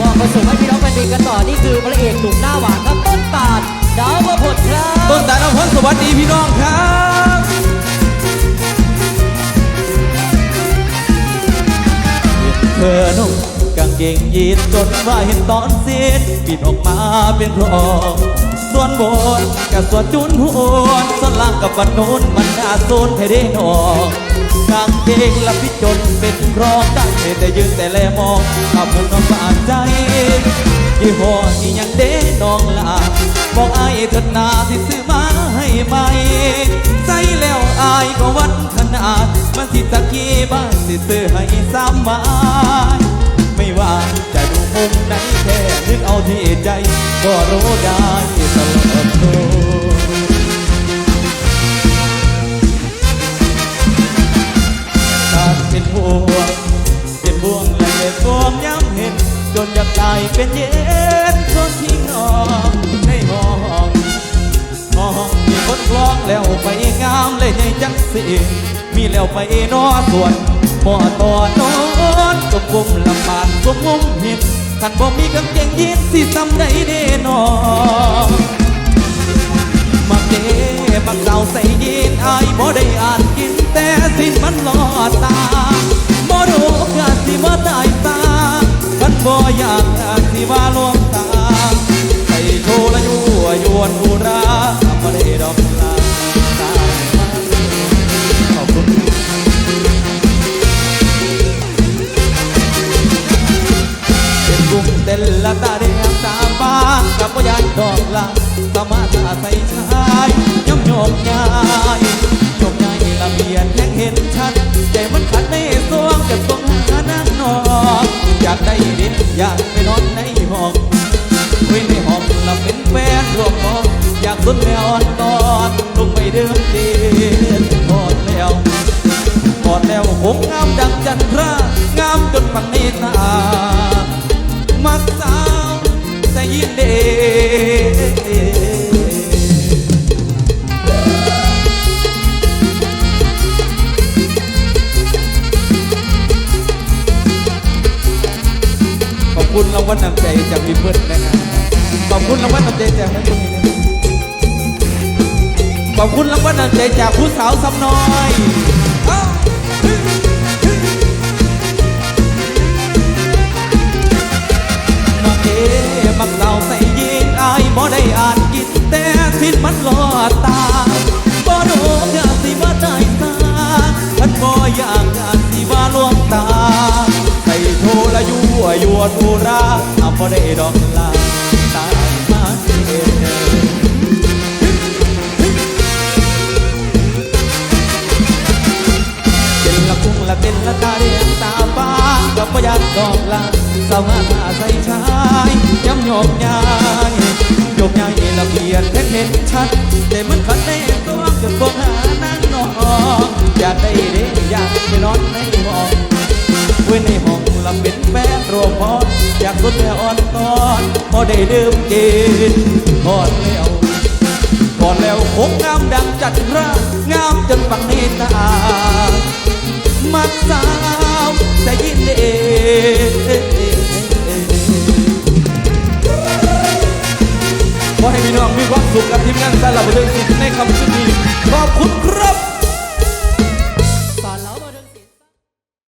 มอบความสุขให้พี่น้องแฟนเพลงกันต่อ นี่คือพระเอกหนุ่มหน้าหวานครับต้นตาลดาวประพดครับต้นตาลพลสวัสดีพี่น้องครับเธอนุ่งกางเกงยีนจนว่าเห็นตอนเสียนปิดออกมาเป็นรองส่วนบนกับส่วนจุนหัวสล่างกับบันโนนมันน่าโซนให้ได้นองกางเกงละพิจนเป็นรองได้แต่ยืนแต่แลมองขับมุนน้องบาด ใจยี่ห้อนี่ยังเด้น้องลาบอกไอ้ายเถิดนาที่ซื้อมาให้ใหม่ใส่แล้วอายก็วัดขนาด มันสิตะกี้บ้านสิซื้อให้สามบาทไม่ว่าจะดูมุมไหนแค่นึกเอาที่ใจ ก็รู้ายเป็นเย็นจนทิ้งออกในห้องมองมีคนคล้องแล้วไปงามเลยใหญ่จังสิมีแล้วไปนอส่วนหมอต่อนอนกบกุมลำบานกบงุมเห็นท่านบ่มีกางเกงยีนสิทำได้เด้นอมาเก็บักเก่าใส่ยีนอายบ่ได้อ่านกินแต่สิมันหลอดตาบ่รู้กาสิว่าตายตาคัน บ่อยากอาจสิว่าลวงตาใส่โชว์และยั่วยวนอุราไม่ได้ดอกลาขอบคุณเป็นกุ้งเต้นละตาแดงตาบากับว่ยานดอกลาสมาตาใส่ชาากได้ดินอยากไปนอนในห้องไว้ในห้องหลับเป็นแฟนรวมกองอยากสุดแม่อ่อนตอนลงไปเดิมเดีนกอดแล้วกอดแล้วคงงามดังจันทรางาม คุณรางวัลน้ำใจจากพี่เพื่อนนะครับขอบคุณรางวัลน้ำใจจากนักบุญนะครับขอบคุณรางวัลน้ำใจจากผู้สาวสำน้อยเอ้ามาเก๋มักเต่าใส่ยีนอายบ่ได้อ่านกินแต่สิ้นมันหลอดตาบ่รู้กาสิว่าได้ตาพันบ่อยากกาสิว่าลวงตา วยั่วทูราเอาบ่ได้ดอกลาตายมาเองเป็นละกุ้งละเป็นละตาเรียงตาบ้ากับพยานดอกลาสาวงามาใส่ชายย้ำโยกยายโยกยายละเบียดเห็นเห็นชัดแต่มันขัดในตัวจะกงหานั่งนอนอยากได้เด้อยากไปนอนในห้องไว้ในห้องละเป็นแฟ มพออยากสุดแต่อ่อนตอนพอได้ดื่มกินพอดแล้วก่อนแล้วคงงามดังจัดรางามจนฟังในตามักสาวแต่ยินเดขอให้พี่น้องมีความสุขกับทีมงานสารบันเทิงศิลป์ในคำชุดนี้ขอบคุณครับ